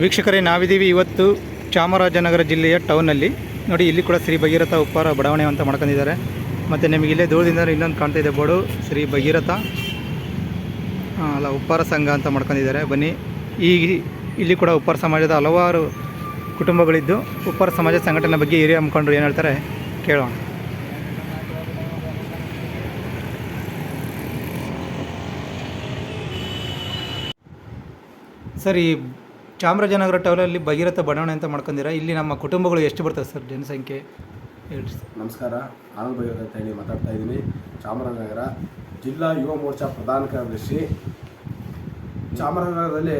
ವೀಕ್ಷಕರೇ, ನಾವಿದ್ದೀವಿ ಇವತ್ತು ಚಾಮರಾಜನಗರ ಜಿಲ್ಲೆಯ ಟೌನಲ್ಲಿ ನೋಡಿ, ಇಲ್ಲಿ ಕೂಡ ಶ್ರೀ ಭಗೀರಥ ಉಪ್ಪಾರ ಬಡಾವಣೆ ಅಂತ ಮಾಡ್ಕೊಂಡಿದ್ದಾರೆ. ಮತ್ತು ನಿಮಗೆ ಇಲ್ಲೇ ದೂರದಿಂದ ಇನ್ನೊಂದು ಕಾಣ್ತಾ ಇದೆ ಬೋರ್ಡು. ಶ್ರೀ ಭಗೀರಥ ಅಲ್ಲ, ಉಪ್ಪಾರ ಸಂಘ ಅಂತ ಮಾಡ್ಕೊಂಡಿದ್ದಾರೆ. ಬನ್ನಿ, ಈ ಇಲ್ಲಿ ಕೂಡ ಉಪ್ಪಾರ ಸಮಾಜದ ಹಲವಾರು ಕುಟುಂಬಗಳಿದ್ದು ಉಪ್ಪಾರ ಸಮಾಜ ಸಂಘಟನೆ ಬಗ್ಗೆ ಹಿರಿಯ ಮುಖಂಡರು ಏನು ಹೇಳ್ತಾರೆ ಕೇಳೋಣ. ಸರ್ ಚಾಮರಾಜನಗರ ಟೌನಲ್ಲಿ ಭಗೀರಥ ಬಡಾವಣೆ ಅಂತ ಮಾಡ್ಕೊಂಡಿರ? ಇಲ್ಲಿ ನಮ್ಮ ಕುಟುಂಬಗಳು ಎಷ್ಟು ಬರ್ತವೆ ಸರ್ ಜನಸಂಖ್ಯೆ? ಹೇಳಿ ಸರ್. ನಮಸ್ಕಾರ ಆನಂದ್ ಭಗೀರಥ ಅಂತ ಹೇಳಿ ಮಾತಾಡ್ತಾ ಇದ್ದೀನಿ. ಚಾಮರಾಜನಗರ ಜಿಲ್ಲಾ ಯುವ ಮೋರ್ಚಾ ಪ್ರಧಾನ ಕಾರ್ಯದರ್ಶಿ. ಚಾಮರಾಜನಗರದಲ್ಲಿ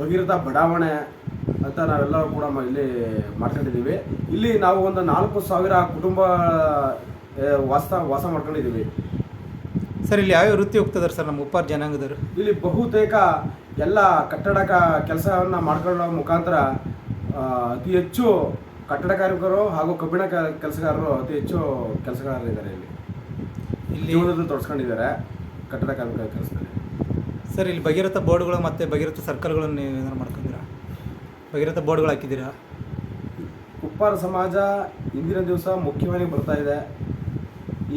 ಭಗೀರಥ ಬಡಾವಣೆ ಅಂತ ನಾವೆಲ್ಲರೂ ಕೂಡ ಇಲ್ಲಿ ಮಾಡ್ಕೊಂಡಿದ್ದೀವಿ. ಇಲ್ಲಿ ನಾವು ಒಂದು ನಾಲ್ಕು ಸಾವಿರ ಕುಟುಂಬ ವಾಸ ವಾಸ ಮಾಡ್ಕೊಂಡಿದ್ದೀವಿ. ಸರ್ ಇಲ್ಲಿ ಯಾವ್ಯಾವ ವೃತ್ತಿ ಹೋಗ್ತದಾರೆ ಸರ್ ನಮ್ಮ ಉಪ್ಪಾರ ಜನಾಂಗದವರು? ಇಲ್ಲಿ ಬಹುತೇಕ ಎಲ್ಲ ಕಟ್ಟಡ ಕೆಲಸವನ್ನು ಮಾಡ್ಕೊಳ್ಳೋ ಮುಖಾಂತರ ಅತಿ ಹೆಚ್ಚು ಕಟ್ಟಡ ಕಾರ್ಮಿಕರು ಹಾಗೂ ಕಬ್ಬಿಣ ಕೆಲಸಗಾರರು ಅತಿ ಹೆಚ್ಚು ಕೆಲಸಗಾರರಿದ್ದಾರೆ ಇಲ್ಲಿ. ಇಲ್ಲಿ ಜೀವನದಲ್ಲಿ ತೊಡಸ್ಕೊಂಡಿದ್ದಾರೆ ಕಟ್ಟಡ ಕಾರ್ಮಿಕರ ಕೆಲಸದಲ್ಲಿ. ಸರ್ ಇಲ್ಲಿ ಭಗೀರಥ ಬೋರ್ಡ್ಗಳು ಮತ್ತು ಭಗೀರಥ ಸರ್ಕಲ್ಗಳನ್ನು ನೀವು ಏನಾರು ಮಾಡ್ಕೊಂಡಿರಾ? ಭಗೀರಥ ಬೋರ್ಡ್ಗಳು ಹಾಕಿದ್ದೀರಾ? ಉಪ್ಪಾರ ಸಮಾಜ ಇಂದಿನ ದಿವಸ ಮುಖ್ಯವಾಗಿ ಬರ್ತಾ ಇದೆ.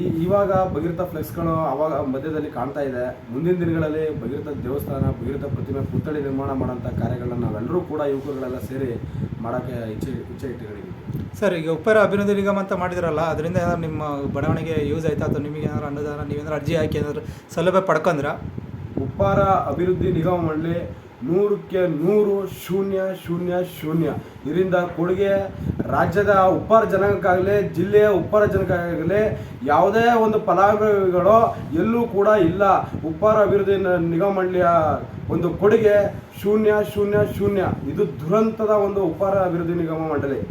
ಈ ಇವಾಗ ಭಗೀರಥ ಫ್ಲೆಕ್ಸ್ಗಳು ಅವಾಗ ಮಧ್ಯದಲ್ಲಿ ಕಾಣ್ತಾ ಇದೆ. ಮುಂದಿನ ದಿನಗಳಲ್ಲಿ ಭಗೀರಥ ದೇವಸ್ಥಾನ ಭಗೀರಥ ಪ್ರತಿಮೆ ಪುತ್ಥಳಿ ನಿರ್ಮಾಣ ಮಾಡೋಂಥ ಕಾರ್ಯಗಳನ್ನ ನಾವೆಲ್ಲರೂ ಕೂಡ ಯುವಕರುಗಳೆಲ್ಲ ಸೇರಿ ಮಾಡೋಕ್ಕೆ ಇಚ್ಛೆ ಇಚ್ಛೆ ಇಟ್ಟಿದ್ದೀವಿ. ಸರ್ ಈಗ ಉಪ್ಪರ ಅಭಿವೃದ್ಧಿ ನಿಗಮ ಅಂತ ಮಾಡಿದ್ರಲ್ಲ ಅದರಿಂದ ಏನಾದ್ರು ನಿಮ್ಮ ಬಡಾವಣೆಗೆ ಯೂಸ್ ಆಯ್ತಾ? ಅಥವಾ ನಿಮಗೆ ಏನಾದ್ರು ಅನುದಾನ ನೀವೇನಾದ್ರು ಅರ್ಜಿ ಹಾಕಿ ಏನಾದ್ರು ಸೌಲಭ್ಯ ಪಡ್ಕೊಂಡ್ರ? ಉಪ್ಪಾರ ಅಭಿವೃದ್ಧಿ ನಿಗಮ ಮಂಡಳಿ ನೂರಕ್ಕೆ ನೂರು ಶೂನ್ಯ ಶೂನ್ಯ ಶೂನ್ಯ. ಇದರಿಂದ ಕೊಡುಗೆ ರಾಜ್ಯದ ಉಪ್ಪಾರ ಜನಕ್ಕಾಗಲಿ ಜಿಲ್ಲೆಯ ಉಪ್ಪಾರ ಜನಕ್ಕಾಗಲಿ ಯಾವುದೇ ಒಂದು ಫಲಾನುಭವಿಗಳು ಎಲ್ಲೂ ಕೂಡ ಇಲ್ಲ. ಉಪ್ಪಾರ ಅಭಿವೃದ್ಧಿ ನಿಗಮ ಮಂಡಳಿಯ ಒಂದು ಕೊಡುಗೆ ಶೂನ್ಯ ಶೂನ್ಯ ಶೂನ್ಯ. ಇದು ದುರಂತದ ಒಂದು ಉಪ್ಪಾರ ಅಭಿವೃದ್ಧಿ ನಿಗಮ ಮಂಡಳಿ.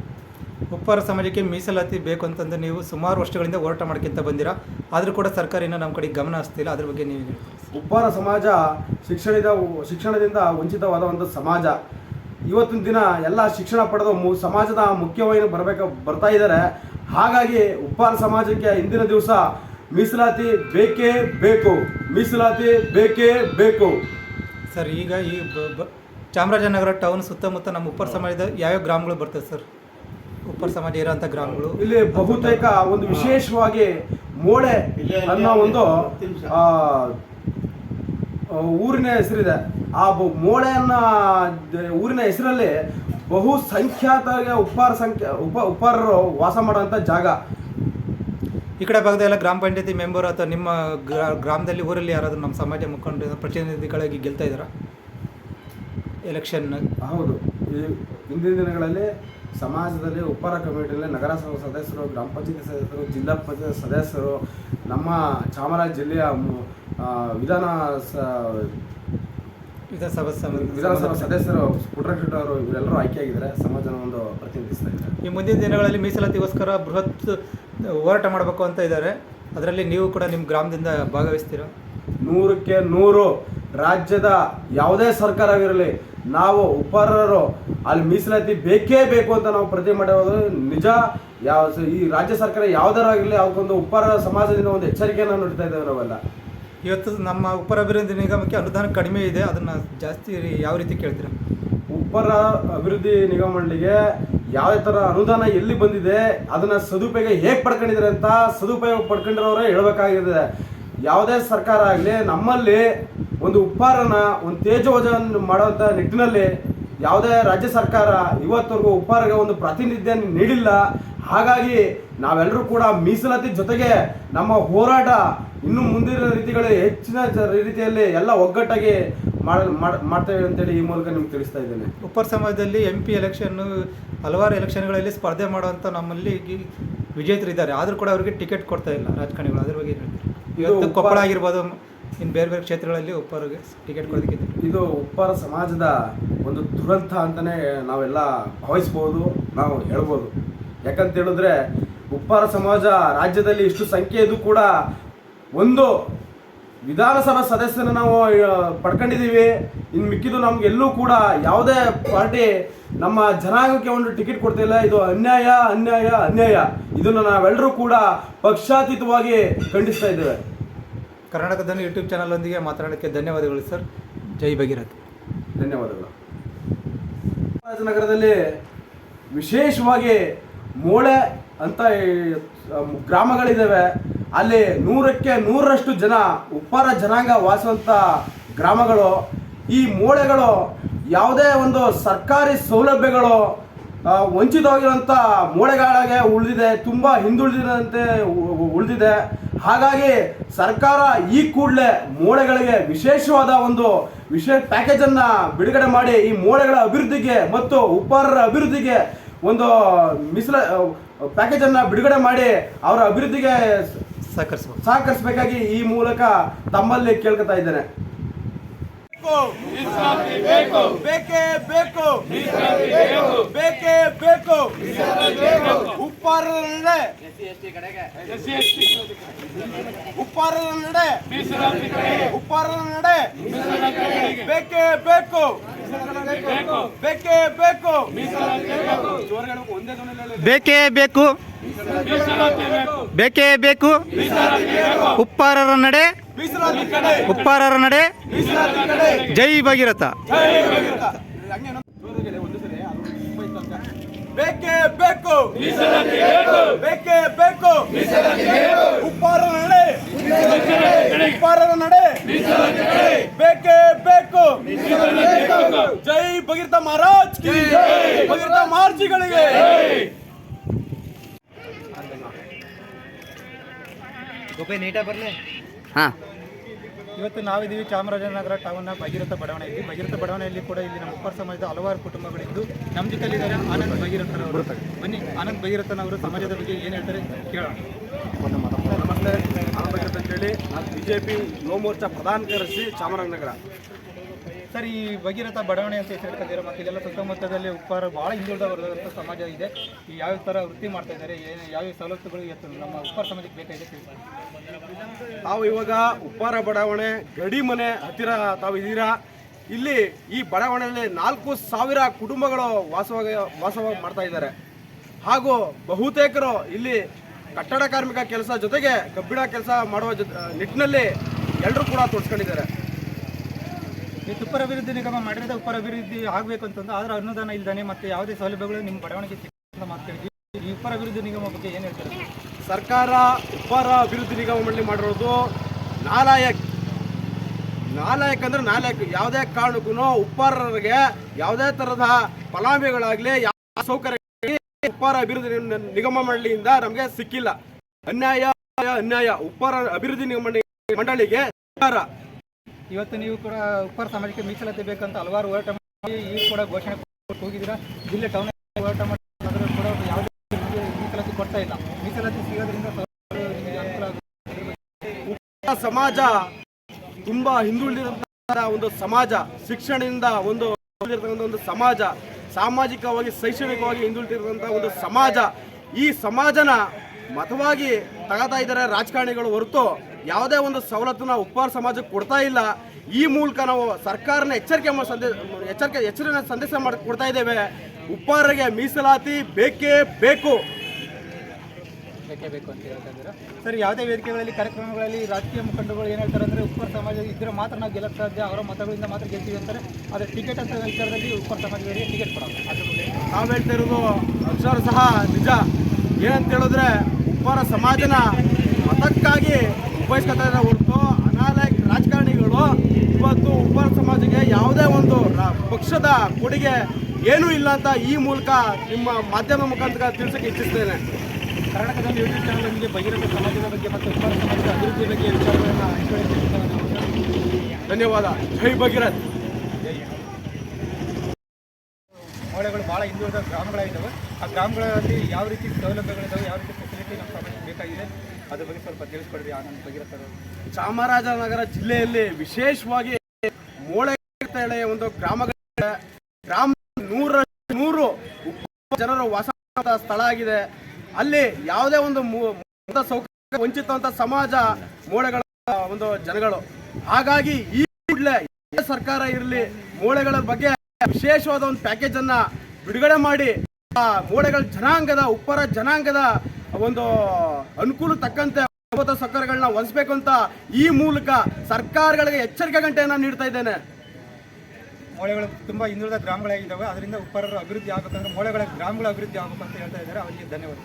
ಉಪ್ಪಾರ ಸಮಾಜಕ್ಕೆ ಮೀಸಲಾತಿ ಬೇಕು ಅಂತಂದ್ರೆ ನೀವು ಸುಮಾರು ವರ್ಷಗಳಿಂದ ಹೋರಾಟ ಮಾಡ್ಕೊಂತ ಬಂದಿರಾ. ಆದರೂ ಕೂಡ ಸರ್ಕಾರ ಇನ್ನೂ ನಮ್ಮ ಕಡೆ ಗಮನ ಹರಿಸ್ತಿಲ್ಲ ಅದ್ರ ಬಗ್ಗೆ ನೀವು ಹೇಳಿ. ಉಪ್ಪಾರ ಸಮಾಜ ಶಿಕ್ಷಣದ ಶಿಕ್ಷಣದಿಂದ ವಂಚಿತವಾದ ಒಂದು ಸಮಾಜ. ಇವತ್ತಿನ ದಿನ ಎಲ್ಲ ಶಿಕ್ಷಣ ಪಡೆದ ಮು ಸಮಾಜದ ಮುಖ್ಯವಾಗಿ ಬರಬೇಕು ಬರ್ತಾ ಇದ್ದಾರೆ ಹಾಗಾಗಿ ಉಪ್ಪಾರ ಸಮಾಜಕ್ಕೆ ಇಂದಿನ ದಿವಸ ಮೀಸಲಾತಿ ಬೇಕೇ ಬೇಕು. ಮೀಸಲಾತಿ ಬೇಕೇ ಬೇಕು. ಸರ್ ಈಗ ಈ ಚಾಮರಾಜನಗರ ಟೌನ್ ಸುತ್ತಮುತ್ತ ನಮ್ಮ ಉಪ್ಪಾರ ಸಮಾಜದ ಯಾವ್ಯಾವ ಗ್ರಾಮಗಳು ಬರ್ತದೆ ಸರ್? ಉಪ್ಪಾರ ಸಮಾಜ ಇರೋಂಥ ಗ್ರಾಮಗಳು. ಇಲ್ಲಿ ಬಹುತೇಕ ಒಂದು ವಿಶೇಷವಾಗಿ ಮೋಳೆ ಅನ್ನೋ ಒಂದು ಊರಿನ ಹೆಸರಿದೆ. ಆ ಮೋಳೆಯನ್ನ ಮೋಳೆ ಅನ್ನೋ ಊರಿನ ಹೆಸರಲ್ಲಿ ಬಹು ಸಂಖ್ಯಾತ ಉಪ್ಪಾರ ಸಂಖ್ಯೆ ಉಪ ಉಪ್ಪಾರರು ವಾಸ ಮಾಡುವಂಥ ಜಾಗ. ಈ ಕಡೆ ಭಾಗದೆಲ್ಲ ಗ್ರಾಮ ಪಂಚಾಯತಿ ಮೆಂಬರ್ ಅಥವಾ ನಿಮ್ಮ ಗ್ರಾ- ಗ್ರಾಮದಲ್ಲಿ ಊರಲ್ಲಿ ಯಾರಾದರೂ ನಮ್ಮ ಸಮಾಜ ಮುಖಂಡ ಪ್ರತಿನಿಧಿಗಳಾಗಿ ಗೆಲ್ತಾ ಇದ್ದಾರಾ? ಎಲೆಕ್ಷನ್ ಹೌದು. ಈ ಹಿಂದಿನ ದಿನಗಳಲ್ಲಿ ಸಮಾಜದಲ್ಲಿ ಉಪ್ಪಾರ ಕಮಿಟಿಯಲ್ಲಿ ನಗರಸಭೆ ಸದಸ್ಯರು ಗ್ರಾಮ ಪಂಚಾಯತಿ ಸದಸ್ಯರು ಜಿಲ್ಲಾ ಪಂಚಾಯತ್ ಸದಸ್ಯರು ನಮ್ಮ ಚಾಮರಾಜ ಜಿಲ್ಲೆಯ ವಿಧಾನ ಸ ವಿಧಾನಸಭಾ ವಿಧಾನಸಭಾ ಸದಸ್ಯರು ಪುಟ್ರಕೃಷ್ಣ ಅವರು ಇವರೆಲ್ಲರೂ ಆಯ್ಕೆಯಾಗಿದ್ದಾರೆ. ಸಮಾಜನ ಒಂದು ಪ್ರತಿನಿಧಿಸ್ತಾ ಇದ್ದಾರೆ. ಈ ಮುಂದಿನ ದಿನಗಳಲ್ಲಿ ಮೀಸಲಾತಿಗೋಸ್ಕರ ಬೃಹತ್ ಹೋರಾಟ ಮಾಡಬೇಕು ಅಂತ ಇದ್ದಾರೆ. ಅದರಲ್ಲಿ ನೀವು ಕೂಡ ನಿಮ್ಮ ಗ್ರಾಮದಿಂದ ಭಾಗವಹಿಸ್ತೀರಾ? ನೂರಕ್ಕೆ ನೂರು. ರಾಜ್ಯದ ಯಾವುದೇ ಸರ್ಕಾರವಿರಲಿ ನಾವು ಉಪರರು ಅಲ್ಲಿ ಮೀಸಲಾತಿ ಬೇಕೇ ಬೇಕು ಅಂತ ನಾವು ಪ್ರತಿ ಮಾಡೋದು ನಿಜ ಯಾವ ಈ ರಾಜ್ಯ ಸರ್ಕಾರ ಯಾವುದರಾಗಲಿ ಅವಕ್ಕೊಂದು ಉಪ್ಪರ ಸಮಾಜದಿಂದ ಒಂದು ಎಚ್ಚರಿಕೆಯನ್ನು ನೋಡ್ತಾ ಇದ್ದೇವೆ ನಾವೆಲ್ಲ. ಇವತ್ತು ನಮ್ಮ ಉಪರ ಅಭಿವೃದ್ಧಿ ನಿಗಮಕ್ಕೆ ಅನುದಾನ ಕಡಿಮೆ ಇದೆ ಅದನ್ನು ಜಾಸ್ತಿ ಯಾವ ರೀತಿ ಕೇಳ್ತೀರಾ? ಉಪ್ಪರ ಅಭಿವೃದ್ಧಿ ನಿಗಮ ಮಂಡಳಿಗೆ ಯಾವುದೇ ಥರ ಅನುದಾನ ಎಲ್ಲಿ ಬಂದಿದೆ ಅದನ್ನ ಸದುಪಯೋಗ ಹೇಗೆ ಪಡ್ಕೊಂಡಿದ್ದಾರೆ ಅಂತ ಸದುಪಯೋಗ ಪಡ್ಕೊಂಡಿರೋರೇ ಹೇಳ್ಬೇಕಾಗಿದೆ ಯಾವುದೇ ಸರ್ಕಾರ ಆಗಲಿ ನಮ್ಮಲ್ಲಿ ಒಂದು ಉಪ್ಪಾರನ ಒಂದು ತೇಜೋಜನ ಮಾಡುವಂಥ ನಿಟ್ಟಿನಲ್ಲಿ ಯಾವುದೇ ರಾಜ್ಯ ಸರ್ಕಾರ ಇವತ್ತವರೆಗೂ ಉಪ್ಪಾರಿಗೆ ಒಂದು ಪ್ರಾತಿನಿಧ್ಯ ನೀಡಿಲ್ಲ. ಹಾಗಾಗಿ ನಾವೆಲ್ಲರೂ ಕೂಡ ಮೀಸಲಾತಿ ಜೊತೆಗೆ ನಮ್ಮ ಹೋರಾಟ ಇನ್ನು ಮುಂದಿನ ರೀತಿಗಳು ಹೆಚ್ಚಿನ ರೀತಿಯಲ್ಲಿ ಎಲ್ಲ ಒಗ್ಗಟ್ಟಾಗಿ ಮಾಡ ಮಾಡ್- ಮಾಡ್ತೇವೆ ಅಂತೇಳಿ ಈ ಮೂಲಕ ನಿಮ್ಗೆ ತಿಳಿಸ್ತಾ ಇದ್ದೇನೆ. ಉಪ್ಪರ್ ಸಮಾಜದಲ್ಲಿ ಎಂ ಪಿ ಎಲೆಕ್ಷನ್ನು ಹಲವಾರು ಎಲೆಕ್ಷನ್ಗಳಲ್ಲಿ ಸ್ಪರ್ಧೆ ಮಾಡುವಂಥ ನಮ್ಮಲ್ಲಿ ವಿಜೇತರಿದ್ದಾರೆ. ಆದರೂ ಕೂಡ ಅವರಿಗೆ ಟಿಕೆಟ್ ಕೊಡ್ತಾ ಇಲ್ಲ ರಾಜಕಾರಣಿಗಳು. ಅದ್ರ ಬಗ್ಗೆ ಇವತ್ತು ಕೊಪ್ಪಳ ಆಗಿರ್ಬೋದು ಇನ್ನು ಬೇರೆ ಬೇರೆ ಕ್ಷೇತ್ರಗಳಲ್ಲಿ ಉಪ್ಪಾರಿಗೆ ಟಿಕೆಟ್ ಕೊಡೋದಕ್ಕಿದೆ ಇದು ಉಪ್ಪಾರ ಸಮಾಜದ ಒಂದು ದುರಂತ ಅಂತಲೇ ನಾವೆಲ್ಲ ಭಾವಿಸ್ಬೋದು, ನಾವು ಹೇಳ್ಬೋದು. ಯಾಕಂತ ಹೇಳಿದ್ರೆ ಉಪ್ಪಾರ ಸಮಾಜ ರಾಜ್ಯದಲ್ಲಿ ಇಷ್ಟು ಸಂಖ್ಯೆ ಇದು ಕೂಡ ಒಂದು ವಿಧಾನಸಭಾ ಸದಸ್ಯನ ನಾವು ಪಡ್ಕೊಂಡಿದ್ದೀವಿ. ಇನ್ನು ಮಿಕ್ಕಿದ್ದು ನಮ್ಗೆ ಎಲ್ಲೂ ಕೂಡ ಯಾವುದೇ ಪಾರ್ಟಿ ನಮ್ಮ ಜನಾಂಗಕ್ಕೆ ಒಂದು ಟಿಕೆಟ್ ಕೊಡ್ತಿಲ್ಲ ಇದು ಅನ್ಯಾಯ ಅನ್ಯಾಯ ಅನ್ಯಾಯ. ಇದನ್ನು ನಾವೆಲ್ಲರೂ ಕೂಡ ಪಕ್ಷಾತೀತವಾಗಿ ಖಂಡಿಸ್ತಾ ಇದ್ದೇವೆ. ಕರ್ನಾಟಕದ ಯೂಟ್ಯೂಬ್ ಚಾನಲೊಂದಿಗೆ ಮಾತನಾಡೋಕ್ಕೆ ಧನ್ಯವಾದಗಳು ಸರ್ ಜೈ ಭಗೀರಥ್. ಧನ್ಯವಾದಗಳು. ರಾಜನಗರದಲ್ಲಿ ವಿಶೇಷವಾಗಿ ಮೋಳೆ ಅಂತ ಗ್ರಾಮಗಳಿದ್ದಾವೆ ಅಲ್ಲಿ ನೂರಕ್ಕೆ ನೂರರಷ್ಟು ಜನ ಉಪ್ಪಾರ ಜನಾಂಗ ವಾಸುವಂಥ ಗ್ರಾಮಗಳು. ಈ ಮೂಳೆಗಳು ಯಾವುದೇ ಒಂದು ಸರ್ಕಾರಿ ಸೌಲಭ್ಯಗಳು ವಂಚಿತವಾಗಿರುವಂಥ ಮೂಳೆಗಳಾಗೆ ಉಳಿದಿದೆ, ತುಂಬ ಹಿಂದುಳಿದಂತೆ ಉ- ಉಳಿದಿದೆ. ಹಾಗಾಗಿ ಸರ್ಕಾರ ಈ ಕೂಡಲೇ ಮೂಳೆಗಳಿಗೆ ವಿಶೇಷವಾದ ಒಂದು ವಿಶೇಷ ಪ್ಯಾಕೇಜನ್ನು ಬಿಡುಗಡೆ ಮಾಡಿ ಈ ಮೂಳೆಗಳ ಅಭಿವೃದ್ಧಿಗೆ ಮತ್ತು ಉಪ್ಪಾರರ ಅಭಿವೃದ್ಧಿಗೆ ಒಂದು ಮೀಸಲ ಪ್ಯಾಕೇಜನ್ನು ಬಿಡುಗಡೆ ಮಾಡಿ ಅವರ ಅಭಿವೃದ್ಧಿಗೆ ಸಹಕರಿಸ್ಬೋದು ಸಹಕರಿಸಬೇಕಾಗಿ ಈ ಮೂಲಕ ತಮ್ಮಲ್ಲಿ ಕೇಳ್ಕೊತಾ ಇದ್ದೇನೆ. ಬೇಕೇ ಬೇಕು. ಬೇಕೇ ಬೇಕು. ಬೇಕೇ ಬೇಕು. ಬೇಕೇ. ಬೇಕು. ಬೇಕೇ. ಬೇಕು. ಬೇಕೇ ಬೇಕು. ಉಪ್ಪಾರರ ನಡೆ. ಉಪ್ಪಾರರ ನಡೆ. ಜೈ ಭಗೀರಥ. ಬೇಕೇ ಬೇಕು. ಬೇಕೇ. ಬೇಕು ಉಪ್ಪಾರ ನಡೆ. ಉಪ್ಪಾರರ ನಡೆ. ಬೇಕೆ ಬೇಕು. ಜೈ ಭಗೀರಥ ಮಹಾರಾಜ್ ಕಿ ಭಗೀರಥ ಮಹರ್ಷಿಗಳಿಗೆ ಹಾಂ. ಇವತ್ತು ನಾವಿದ್ದೀವಿ ಚಾಮರಾಜನಗರ ಟೌನ್ನ ಭಗೀರಥ ಬಡಾವಣೆಯಲ್ಲಿ. ಭಗೀರಥ ಬಡಾವಣೆಯಲ್ಲಿ ಕೂಡ ಇಲ್ಲಿ ನಮ್ಮ ಉಪ್ಪರ ಸಮಾಜದ ಹಲವಾರು ಕುಟುಂಬಗಳಿದ್ದು ನಮ್ಮ ಜೊತೆಲಿದ್ದಾರೆ ಆನಂದ್ ಭಗೀರಥನವರು. ಬನ್ನಿ, ಆನಂದ್ ಭಗೀರಥನವರು ಸಮಾಜದ ಬಗ್ಗೆ ಏನು ಹೇಳ್ತಾರೆ ಕೇಳೋಣ. ನಮಸ್ತೆ ಆಗಬೇಕಂತ ಹೇಳಿ ಜೆ ಪಿ ಯುವ ಮೋರ್ಚಾ ಪ್ರಧಾನ ಕಾರ್ಯದರ್ಶಿ ಚಾಮರಾಜನಗರ. ಸರ್ ಈ ಭಗೀರಥ ಬಡಾವಣೆ ಅಂತ ಹೆಸರಿಟ್ಕೊಂಡಿರೋ ಮತ್ತು ಇಲ್ಲೆಲ್ಲ ಸುತ್ತಮುತ್ತದಲ್ಲಿ ಉಪ್ಪಾರ ಭಾಳ ಹಿಂದುಳಿದ ವರ್ಗದಂಥ ಸಮಾಜ ಇದೆ. ಈ ಯಾವ ಥರ ವೃತ್ತಿ ಮಾಡ್ತಾ ಇದ್ದಾರೆ? ಏನು ಯಾವ ಸವಲತ್ತುಗಳು ಇವತ್ತು ನಮ್ಮ ಉಪ್ಪಾರ ಸಮಾಜಕ್ಕೆ ಬೇಕಾಗಿದೆ ತಿಳಿಸಿ ತಾವು ಇವಾಗ ಉಪ್ಪಾರ ಬಡಾವಣೆ ಗಡಿ ಮನೆ ಹತ್ತಿರ ತಾವು ಇದ್ದೀರಾ? ಇಲ್ಲಿ ಈ ಬಡಾವಣೆಯಲ್ಲಿ ನಾಲ್ಕು ಸಾವಿರ ಕುಟುಂಬಗಳು ವಾಸವಾಗಿ ವಾಸವಾಗಿ ಮಾಡ್ತಾ ಇದ್ದಾರೆ. ಹಾಗೂ ಬಹುತೇಕರು ಇಲ್ಲಿ ಕಟ್ಟಡ ಕಾರ್ಮಿಕ ಕೆಲಸ ಜೊತೆಗೆ ಕಬ್ಬಿಣ ಕೆಲಸ ಮಾಡುವ ನಿಟ್ಟಿನಲ್ಲಿ ಎಲ್ಲರೂ ಕೂಡ ತೋರಿಸ್ಕೊಂಡಿದ್ದಾರೆ ಈ ಉಪ್ಪಾರ ಅಭಿವೃದ್ಧಿ ನಿಗಮ ಮಾಡಿದ್ರೆ ಉಪ್ಪರ ಅಭಿವೃದ್ಧಿ ಆಗಬೇಕು ಅಂತಂದು ಆದ್ರೆ ಅನುದಾನ ಇಲ್ದಾನೆ ಮತ್ತೆ ಯಾವುದೇ ಸೌಲಭ್ಯಗಳು ನಿಮ್ಮ ಬಡವಣಿಗೆ ಸಿಗ್ತದೆ ಅಂತ ಮಾತು ಕೇಳಿದ್ವಿ ಈ ಉಪ್ಪರ ಅಭಿವೃದ್ಧಿ ನಿಗಮ ಬಗ್ಗೆ ಏನು ಹೇಳ್ತಾರೆ? ಸರ್ಕಾರ ಉಪ್ಪರ ಅಭಿವೃದ್ಧಿ ನಿಗಮ ಮಂಡಳಿ ಮಾಡಿರೋದು ನಾಲಾಯಕ್. ನಾಲಾಯಕ್ ಅಂದ್ರೆ ನಾಲಾಯಕ್. ಯಾವುದೇ ಕಾರಣಕ್ಕೂ ಉಪ್ಪಾರರಿಗೆ ಯಾವುದೇ ತರಹದ ಫಲಾನುಭವಿಗಳಾಗಲಿ ಯಾವ ಸೌಕರ್ಯ ಉಪ್ಪಾರ ಅಭಿವೃದ್ಧಿ ನಿಗಮ ಮಂಡಳಿಯಿಂದ ನಮಗೆ ಸಿಕ್ಕಿಲ್ಲ. ಅನ್ಯಾಯ ಅನ್ಯಾಯ ಉಪ್ಪಾರ ಅಭಿವೃದ್ಧಿ ನಿಗಮ ಮಂಡಳಿಗೆ ಇವತ್ತು ನೀವು ಕೂಡ ಉಪ್ಪಾರ ಸಮಾಜಕ್ಕೆ ಮೀಸಲಾತಿ ಬೇಕಂತ ಹಲವಾರು ಹೋರಾಟ ಮಾಡಿ ಈ ಕೂಡ ಘೋಷಣೆ ಕೊಟ್ಟು ಹೋಗಿದ್ದೀರಾ? ಜಿಲ್ಲೆ ಟೌನ್ ಹೋರಾಟ ಮಾಡಿದ್ರು ಕೂಡ ಯಾವುದೇ ಮೀಸಲಾತಿ ಕೊಡ್ತಾ ಇಲ್ಲ. ಮೀಸಲಾತಿ ಸಿಗೋದ್ರಿಂದ. ಉಪ್ಪಾರ ಸಮಾಜ ತುಂಬಾ ಹಿಂದುಳಿದಂತಹ ಒಂದು ಸಮಾಜ ಶಿಕ್ಷಣದಿಂದ ಒಂದು ಒಂದು ಸಮಾಜ. ಸಾಮಾಜಿಕವಾಗಿ, ಶೈಕ್ಷಣಿಕವಾಗಿ ಹಿಂದುಳಿದಿರ್ತಕ್ಕಂಥ ಒಂದು ಸಮಾಜ, ಈ ಸಮಾಜನ ಮತವಾಗಿ ತಗೋತಾ ಇದ್ದಾರೆ ರಾಜಕಾರಣಿಗಳು ಹೊರತು ಯಾವುದೇ ಒಂದು ಸವಲತ್ತನ್ನ ಉಪ್ಪಾರ ಸಮಾಜಕ್ಕೆ ಕೊಡ್ತಾ ಇಲ್ಲ. ಈ ಮೂಲಕ ನಾವು ಸರ್ಕಾರನ ಎಚ್ಚರಿಕೆ ಸಂದೇಶ ಎಚ್ಚರಿಕೆ ಎಚ್ಚರಿಕೆ ಸಂದೇಶ ಮಾಡಿ ಕೊಡ್ತಾ ಇದ್ದೇವೆ. ಉಪ್ಪಾರರಿಗೆ ಮೀಸಲಾತಿ ಬೇಕೇ ಬೇಕು. ಬೇಕೇ ಬೇಕು ಅಂತ ಹೇಳ್ತಾ ಇದ್ದೀರಾ? ಸರ್ ಯಾವುದೇ ವೇದಿಕೆಗಳಲ್ಲಿ ಕಾರ್ಯಕ್ರಮಗಳಲ್ಲಿ ರಾಜಕೀಯ ಮುಖಂಡಗಳು ಏನು ಹೇಳ್ತಾರೆ ಅಂದರೆ ಉಪ್ಪರ್ ಸಮಾಜ ಇದ್ದರೆ ಮಾತ್ರ ನಾವು ಗೆಲ್ಲಕ್ಕೆ ಸಾಧ್ಯ ಅವರ ಮತಗಳಿಂದ ಮಾತ್ರ ಗೆಲ್ತೀವಿ ಅಂತಾರೆ. ಆದರೆ ಟಿಕೆಟ್ ಅಂತ ವಿಚಾರದಲ್ಲಿ ಉಪ್ಪರ್ ಸಮಾಜದವರಿಗೆ ಟಿಕೆಟ್ ಕೊಡೋದು ನಾವು ಹೇಳ್ತಾ ಇರೋದು ಅಕ್ಷರ ಸಹ ನಿಜ. ಏನಂತ ಹೇಳಿದ್ರೆ ಉಪ್ಪಾರ ಸಮಾಜನ ಮತಕ್ಕಾಗಿ ಉಪಯೋಗಿಸ್ಕೊತಾರೆ ಇದ್ದಾರೆ ಹೊರತು ಅನಾಲಯ ರಾಜಕಾರಣಿಗಳು ಇವತ್ತು ಉಪ್ಪಾರ ಸಮಾಜಕ್ಕೆ ಯಾವುದೇ ಒಂದು ಪಕ್ಷದ ಕೊಡುಗೆ ಏನೂ ಇಲ್ಲ ಅಂತ ಈ ಮೂಲಕ ನಿಮ್ಮ ಮಾಧ್ಯಮ ಮುಖಾಂತರ ತಿಳಿಸೋಕೆ ಇಚ್ಛಿಸ್ತೇನೆ ಕರ್ನಾಟಕದಲ್ಲಿ ಯೂಟ್ಯೂಬ್ ಚಾನಲ್ ನಿಮಗೆ ಬಹಿರಂಗ ಸಮಾಜದ ಬಗ್ಗೆ ಮತ್ತು ಕುಮಾರ ಸಮಾಜದ ಅಭಿವೃದ್ಧಿ ಬಗ್ಗೆ ವಿಚಾರಗಳನ್ನು ಧನ್ಯವಾದ. ಜೈ ಭಗೀರಥ್. ಮೋಳೆಗಳು ಭಾಳ ಹಿಂದುಳಿದ ಗ್ರಾಮಗಳಾಗಿದ್ದಾವೆ. ಆ ಗ್ರಾಮಗಳಲ್ಲಿ ಯಾವ ರೀತಿ ಸೌಲಭ್ಯಗಳಿದ್ದಾವೆ ಯಾವ ರೀತಿ ಫೆಸಿಲಿಟಿ ನಮ್ಮ ಸಮಾಜಕ್ಕೆ ಬೇಕಾಗಿದೆ ಅದ್ರ ಬಗ್ಗೆ ಸ್ವಲ್ಪ ತಿಳಿಸ್ಕೊಡ್ರಿ ಆನಂದ್ ಭಗೀರಥ ಅವರು. ಚಾಮರಾಜನಗರ ಜಿಲ್ಲೆಯಲ್ಲಿ ವಿಶೇಷವಾಗಿ ಮೋಳೆ ಒಂದು ಗ್ರಾಮಗಳ ಗ್ರಾಮ ನೂರ ನೂರು ಜನರು ವಾಸ ಸ್ಥಳ ಆಗಿದೆ. ಅಲ್ಲಿ ಯಾವುದೇ ಒಂದು ಸೌಕರ್ಯ ವಂಚಿತ ಸಮಾಜ ಮೋಳೆಗಳ ಒಂದು ಜನಗಳು. ಹಾಗಾಗಿ ಈ ಕೂಡಲೇ ಸರ್ಕಾರ ಇರಲಿ ಮೋಳೆಗಳ ಬಗ್ಗೆ ವಿಶೇಷವಾದ ಒಂದು ಪ್ಯಾಕೇಜ್ ಅನ್ನ ಬಿಡುಗಡೆ ಮಾಡಿ ಮೋಳೆಗಳ ಜನಾಂಗದ, ಉಪ್ಪರ ಜನಾಂಗದ ಒಂದು ಅನುಕೂಲ ತಕ್ಕಂತೆ ಸೌಕರ್ಯಗಳನ್ನ ಹೊಂದಿಸಬೇಕು ಅಂತ ಈ ಮೂಲಕ ಸರ್ಕಾರಗಳಿಗೆ ಎಚ್ಚರಿಕೆ ಗಂಟೆಯನ್ನ ನೀಡ್ತಾ ಇದ್ದೇನೆ. ಮೂಳೆಗಳು ತುಂಬ ಹಿಂದುಳಿದ ಗ್ರಾಮಗಳಾಗಿದ್ದಾವೆ. ಅದರಿಂದ ಉಪ್ಪರರು ಅಭಿವೃದ್ಧಿ ಆಗಬೇಕಂದ್ರೆ ಮೂಳೆಗಳ ಗ್ರಾಮಗಳ ಅಭಿವೃದ್ಧಿ ಆಗಬೇಕು ಅಂತ ಹೇಳ್ತಾ ಇದ್ದಾರೆ. ಅವರಿಗೆ ಧನ್ಯವಾದ.